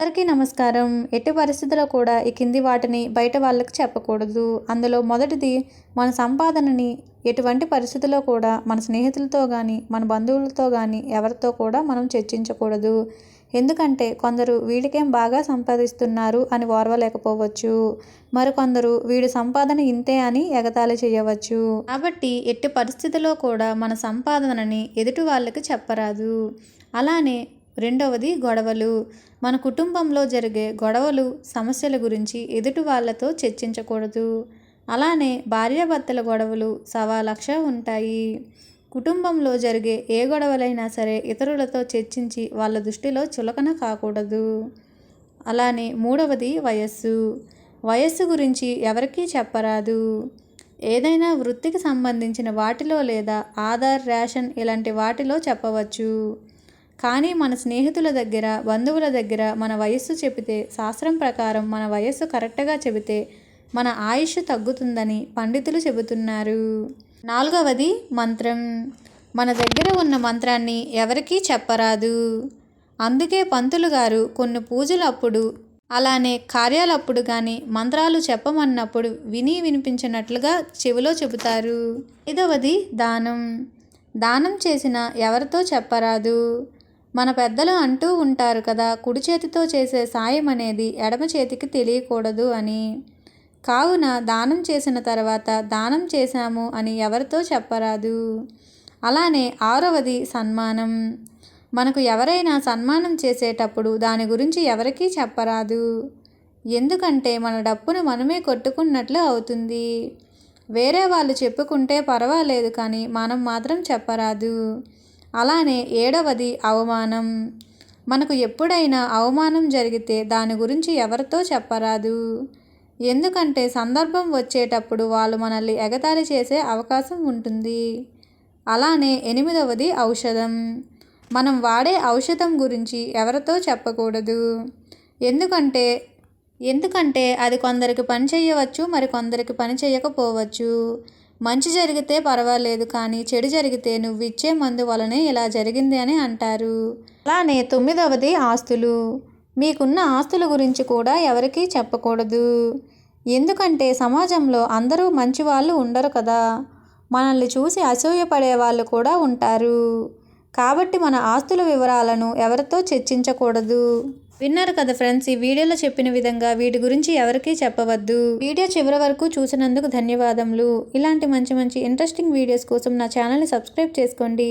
అందరికీ నమస్కారం. ఎట్టి పరిస్థితుల్లో కూడా ఈ కింది వాటిని బయట వాళ్ళకి చెప్పకూడదు. అందులో మొదటిది మన సంపాదనని ఎటువంటి పరిస్థితుల్లో కూడా మన స్నేహితులతో కానీ మన బంధువులతో కానీ ఎవరితో కూడా మనం చర్చించకూడదు. ఎందుకంటే కొందరు వీడికేం బాగా సంపాదిస్తున్నారు అని ఓర్వలేకపోవచ్చు. మరికొందరు వీడి సంపాదన ఇంతే అని ఎగతాళి చేయవచ్చు. కాబట్టి ఎట్టి పరిస్థితిలో కూడా మన సంపాదనని ఎదుటి వాళ్ళకి చెప్పరాదు. అలానే రెండవది గొడవలు. మన కుటుంబంలో జరిగే గొడవలు సమస్యల గురించి ఎదుటి వాళ్ళతో చర్చించకూడదు. అలానే భార్యాభర్తల గొడవలు సవా లక్ష ఉంటాయి. కుటుంబంలో జరిగే ఏ గొడవలైనా సరే ఇతరులతో చర్చించి వాళ్ళ దృష్టిలో చులకన కాకూడదు. అలానే మూడవది వయస్సు. వయస్సు గురించి ఎవరికీ చెప్పరాదు. ఏదైనా వృత్తికి సంబంధించిన వాటిలో లేదా ఆధార్ రేషన్ ఇలాంటి వాటిలో చెప్పవచ్చు. కానీ మన స్నేహితుల దగ్గర బంధువుల దగ్గర మన వయస్సు చెబితే శాస్త్రం ప్రకారం మన వయస్సు కరెక్ట్గా చెబితే మన ఆయుష్ తగ్గుతుందని పండితులు చెబుతున్నారు. నాలుగవది మంత్రం. మన దగ్గర ఉన్న మంత్రాన్ని ఎవరికీ చెప్పరాదు. అందుకే పంతులు గారు కొన్ని పూజలప్పుడు అలానే కార్యాలప్పుడు కానీ మంత్రాలు చెప్పమన్నప్పుడు విని వినిపించినట్లుగా చెవిలో చెబుతారు. ఐదవది దానం. దానం చేసిన ఎవరితో చెప్పరాదు. మన పెద్దలు అంటూ ఉంటారు కదా కుడి చేతితో చేసే సాయం అనేది ఎడమ చేతికి తెలియకూడదు అని. కావున దానం చేసిన తర్వాత దానం చేశాము అని ఎవరితో చెప్పరాదు. అలానే ఆరవది సన్మానం. మనకు ఎవరైనా సన్మానం చేసేటప్పుడు దాని గురించి ఎవరికీ చెప్పరాదు. ఎందుకంటే మన డప్పును మనమే కొట్టుకున్నట్లు అవుతుంది. వేరే వాళ్ళు చెప్పుకుంటే పర్వాలేదు కానీ మనం మాత్రం చెప్పరాదు. అలానే ఏడవది అవమానం. మనకు ఎప్పుడైనా అవమానం జరిగితే దాని గురించి ఎవరితో చెప్పరాదు. ఎందుకంటే సందర్భం వచ్చేటప్పుడు వాళ్ళు మనల్ని ఎగతాళి చేసే అవకాశం ఉంటుంది. అలానే ఎనిమిదవది ఔషధం. మనం వాడే ఔషధం గురించి ఎవరితో చెప్పకూడదు. ఎందుకంటే ఎందుకంటే అది కొందరికి పని చేయవచ్చు మరి కొందరికి పని చేయకపోవచ్చు. మంచి జరిగితే పర్వాలేదు కానీ చెడు జరిగితే నువ్వు ఇచ్చే మందు వలనే ఇలా జరిగింది అని అంటారు. అలానే తొమ్మిదవది ఆస్తులు. మీకున్న ఆస్తుల గురించి కూడా ఎవరికీ చెప్పకూడదు. ఎందుకంటే సమాజంలో అందరూ మంచి వాళ్ళు ఉండరు కదా. మనల్ని చూసి అసూయపడే వాళ్ళు కూడా ఉంటారు. కాబట్టి మన ఆస్తుల వివరాలను ఎవరితో చర్చించకూడదు. విన్నారు కదా ఫ్రెండ్స్ ఈ వీడియోలో చెప్పిన విధంగా వీటి గురించి ఎవరికీ చెప్పవద్దు. వీడియో చివరి వరకు చూసినందుకు ధన్యవాదములు. ఇలాంటి మంచి మంచి ఇంట్రెస్టింగ్ వీడియోస్ కోసం నా ఛానల్ని సబ్స్క్రైబ్ చేసుకోండి.